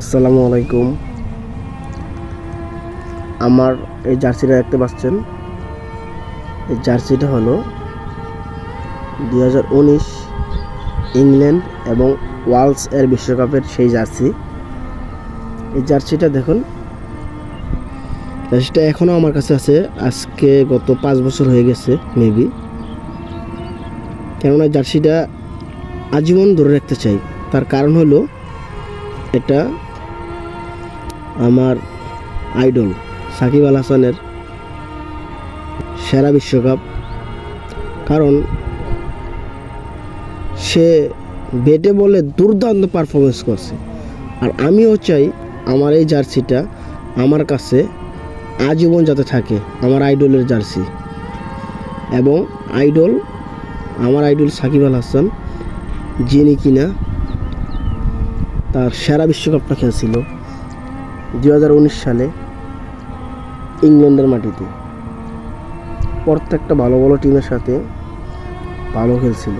আসসালামু আলাইকুম। আমার এই জার্সিটা দেখতে পাচ্ছেন। এই জার্সিটা হলো দুই হাজার উনিশ ইংল্যান্ড এবং ওয়ালস এর বিশ্বকাপের সেই জার্সি। এই জার্সিটা দেখুন। জার্সিটা এখনও আমার কাছে আছে। আজকে গত পাঁচ বছর হয়ে গেছে মেবি কেননা জার্সিটা আজীবন ধরে রাখতে চাই। তার কারণ হলো এটা আমার আইডল সাকিব আল হাসানের সেরা বিশ্বকাপ। কারণ সে বেটে বলে দুর্দান্ত পারফরমেন্স করছে। আর আমিও চাই আমার এই জার্সিটা আমার কাছে আজীবন যাতে থাকে আমার আইডলের জার্সি। এবং আইডল, আমার আইডল সাকিব আল হাসান, যিনি কিনা তার সেরা বিশ্বকাপটা খেলছিল দু হাজার উনিশ সালে ইংল্যান্ডের মাটিতে। প্রত্যেকটা ভালো ভালো টিমের সাথে ভালো খেলছিল।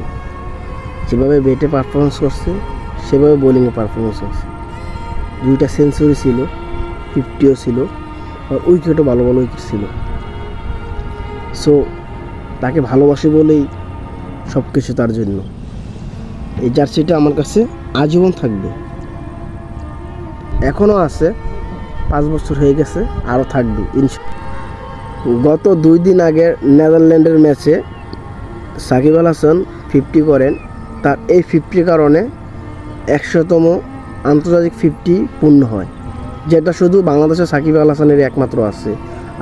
যেভাবে বেটে পারফরমেন্স করছে, সেভাবে বোলিংয়ে পারফরমেন্স করছে। দুইটা সেঞ্চুরি ছিল ফিফটিও ছিল, আর উইকেটও ভালো ভালো উইকেট ছিল। সো তাকে ভালোবাসি বলেই সব কিছু তার জন্য। এই জার্সিটা আমার কাছে আজীবন থাকবে। এখনও আছে, পাঁচ বছর হয়ে গেছে, আরও থাকবে, ইনশা গত দুই দিন আগে নেদারল্যান্ডের ম্যাচে সাকিব আল হাসান ফিফটি করেন। তার এই ফিফটির কারণে একশোতম আন্তর্জাতিক ফিফটি পূর্ণ হয়। যেটা শুধু বাংলাদেশের সাকিব আল হাসানের একমাত্র আছে।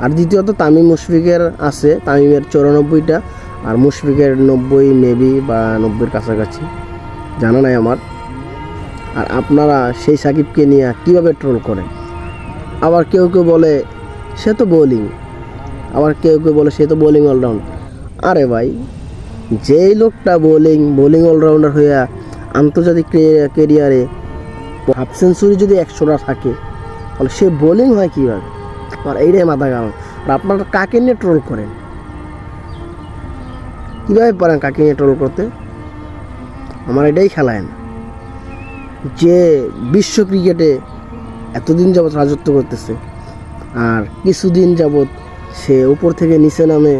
আর দ্বিতীয়ত তামিম মুশফিকের আছে, তামিমের চৌরানব্বইটা, আর মুশফিকের নব্বই মেবি বা নব্বইয়ের কাছাকাছি। জানা নাই আমার। আর আপনারা সেই সাকিবকে নিয়ে কীভাবে ট্রোল করেন? আবার কেউ কেউ বলে, সে তো বোলিং আবার কেউ কেউ বলে, সে তো বোলিং অলরাউন্ড আরে ভাই, যেই লোকটা বোলিং বোলিং অলরাউন্ডার হইয়া আন্তর্জাতিক কেরিয়ারে হাফ সেঞ্চুরি যদি একশোটা থাকে, তাহলে সে বোলিং হয় কীভাবে? আর এইটাই মাথা গান আর আপনারা কাকে নিয়ে ট্রোল করেন? কীভাবে পারেন কাকে নিয়ে ট্রোল করতে? আমার এটাই খেলায় না। যে বিশ্ব ক্রিকেটে এতদিন যাবৎ রাজত্ব করতেছে, আর কিছুদিন যাবৎ সে উপর থেকে নিচে নামে,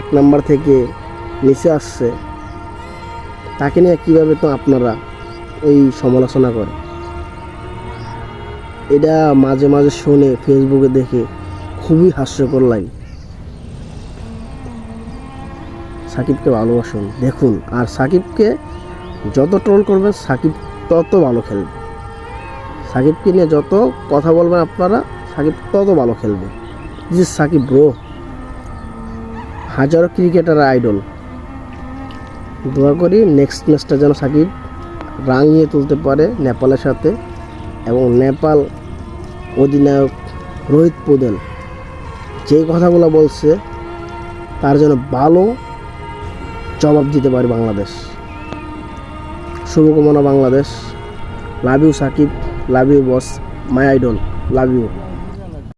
এক নাম্বার থেকে নিচে আসছে, তাকে নিয়ে কীভাবে তো আপনারা এই সমালোচনা করে এটা মাঝে মাঝে শুনে ফেসবুকে দেখে খুবই হাস্যকর লাগে। সাকিবকে ভালোবাসুন। দেখুন, আর সাকিবকে যত ট্রোল করবেন, সাকিব তত ভালো খেলবে। সাকিবকে নিয়ে যত কথা বলবেন আপনারা, সাকিব তত ভালো খেলবে। দিস সাকিব ব্রো হাজারো ক্রিকেটার আইডল দোয়া করি নেক্সট ম্যাচটা যেন সাকিব রাঙিয়ে তুলতে পারে নেপালের সাথে এবং নেপাল অধিনায়ক রোহিত পোদেল যে কথাগুলো বলছে, তার জন্য ভালো জবাব দিতে পারে বাংলাদেশ। শুভকামনা Bangladesh. Love you Shakib. Love you boss my idol love you